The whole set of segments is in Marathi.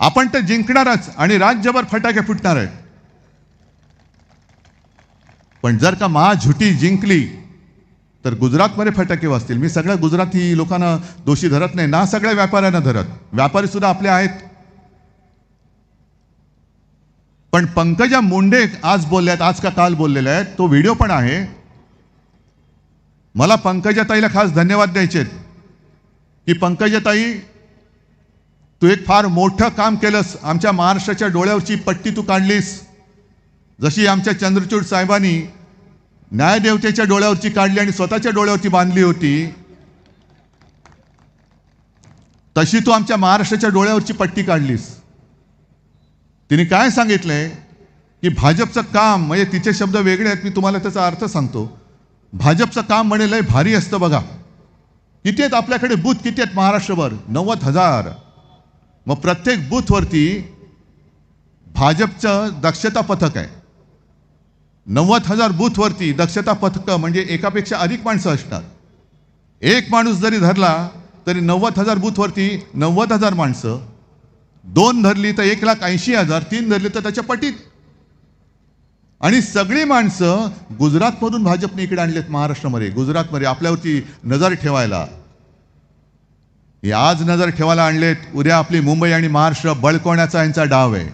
आपण तर जिंकणारच आणि राज्यभर फटाके फुटणार आहे. पण जर का महाझुटी जिंकली तर गुजरातमध्ये फटाके वाचतील मी सगळ्या गुजराती लोकांना दोषी धरत नाही ना सगळ्या व्यापाऱ्यांना धरत. व्यापारी सुद्धा आपले आहेत. पण पंकजा मुंडे आज बोलल्यात आज का काल बोललेले आहेत तो व्हिडिओ पण आहे. मला पंकजाताईला खास धन्यवाद द्यायचे आहेत की पंकजाताई तू एक फार मोठं काम केलंस. आमच्या महाराष्ट्राच्या डोळ्यावरची पट्टी तू काढलीस. जशी आमच्या चंद्रचूड साहेबांनी न्यायदेवतेच्या डोळ्यावरची काढली आणि स्वतःच्या डोळ्यावरची बांधली होती तशी तू आमच्या महाराष्ट्राच्या डोळ्यावरची पट्टी काढलीस. तिने काय सांगितलंय की भाजपचं काम म्हणजे तिचे शब्द वेगळे आहेत मी तुम्हाला त्याचा अर्थ सांगतो. भाजपचं काम म्हणे लय भारी असतं बघा. किती आहेत आपल्याकडे बूथ? किती आहेत महाराष्ट्रभर? नव्वद हजार. मग प्रत्येक बूथवरती भाजपचं दक्षता पथक आहे. नव्वद हजार बूथवरती दक्षता पथकं म्हणजे एकापेक्षा अधिक माणसं असणार. एक माणूस जरी धरला तरी नव्वद हजार बूथवरती नव्वद हजार माणसं. दोन धरली तर एक लाख ऐंशी हजार तीन धरली तर त्याच्या पटीत. आणि सगळी माणसं गुजरातमधून भाजपने इकडे आणलेत महाराष्ट्रामध्ये. गुजरातमध्ये आपल्यावरती नजर ठेवायला. हे आज नजर ठेवायला आणलेत उद्या आपली मुंबई आणि महाराष्ट्र बळकवण्याचा यांचा डाव आहे.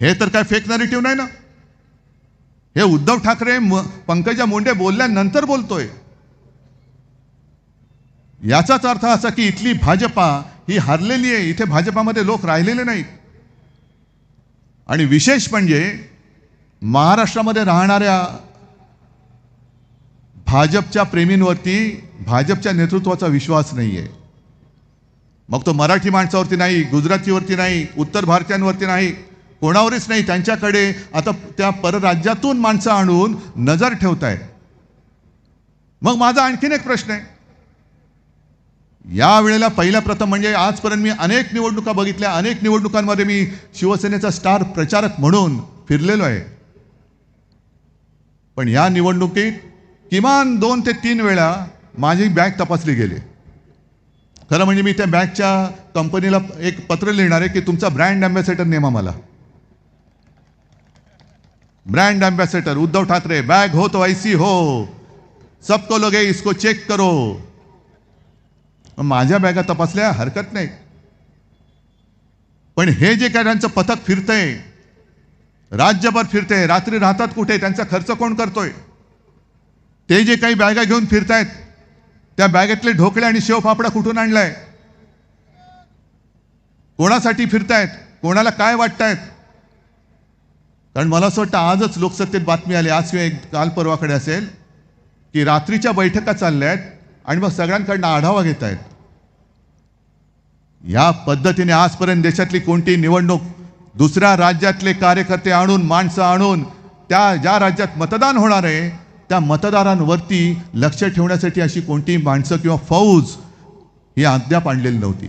हे तर काय फेक नरेटिव्ह नाही ना? हे उद्धव ठाकरे म- पंकजा मुंडे बोलल्यानंतर बोलतोय. याचाच अर्थ असा की इथली भाजपा ही हरलेली आहे. इथे भाजपामध्ये लोक राहिलेले नाहीत. आणि विशेष म्हणजे महाराष्ट्रामध्ये राहणाऱ्या भाजपच्या प्रेमींवरती भाजपच्या नेतृत्वाचा विश्वास नाही आहे मग तो मराठी माणसावरती नाही गुजरातीवरती नाही उत्तर भारतीयांवरती नाही कोणावरच नाही त्यांच्याकडे आता त्या परराज्यातून माणसं आणून नजर ठेवताय. मग माझा आणखीन एक प्रश्न आहे. या वेळेला पहिल्या प्रथम म्हणजे आजपर्यंत मी अनेक निवडणुका बघितल्या अनेक निवडणुकांमध्ये मी शिवसेनेचा स्टार प्रचारक म्हणून फिरलेलो आहे. पण या निवडणुकीत किमान दोन ते तीन वेळा माझी बॅग तपासली गेली. खरं म्हणजे मी त्या बॅगच्या कंपनीला एक पत्र लिहिणार आहे की तुमचा ब्रँड अँबॅसेडर नेमा मला. ब्रँड अँबॅसेडर उद्धव ठाकरे बैग हो तो ऐसी हो. सबको लगे इसको चेक करो. माझ्या बॅगा तपासल्या हरकत नाही. पण हे जे काय त्यांचं पथक फिरतंय राज्यभर फिरतंय रात्री राहतात कुठे त्यांचा खर्च कोण करतोय? ते जे काही बॅगा घेऊन फिरतायत त्या बॅगेतले ढोकळे आणि शेवफाफडा कुठून आणलाय? कोणासाठी फिरतायत? कोणाला काय वाटतायत कारण मला असं वाटतं आजच लोकसत्तेत बातमी आली. आज किंवा एक काल परवाकडे असेल की रात्रीच्या बैठका चालल्या आहेत आणि मग सगळ्यांकडनं आढावा घेत आहेत या पद्धतीने आजपर्यंत देशातली कोणती निवडणूक दुसऱ्या राज्यातले कार्यकर्ते आणून माणसं आणून त्या ज्या राज्यात मतदान होणार आहे त्या मतदारांवरती लक्ष ठेवण्यासाठी अशी कोणतीही माणसं किंवा फौज ही अद्याप आणलेली नव्हती.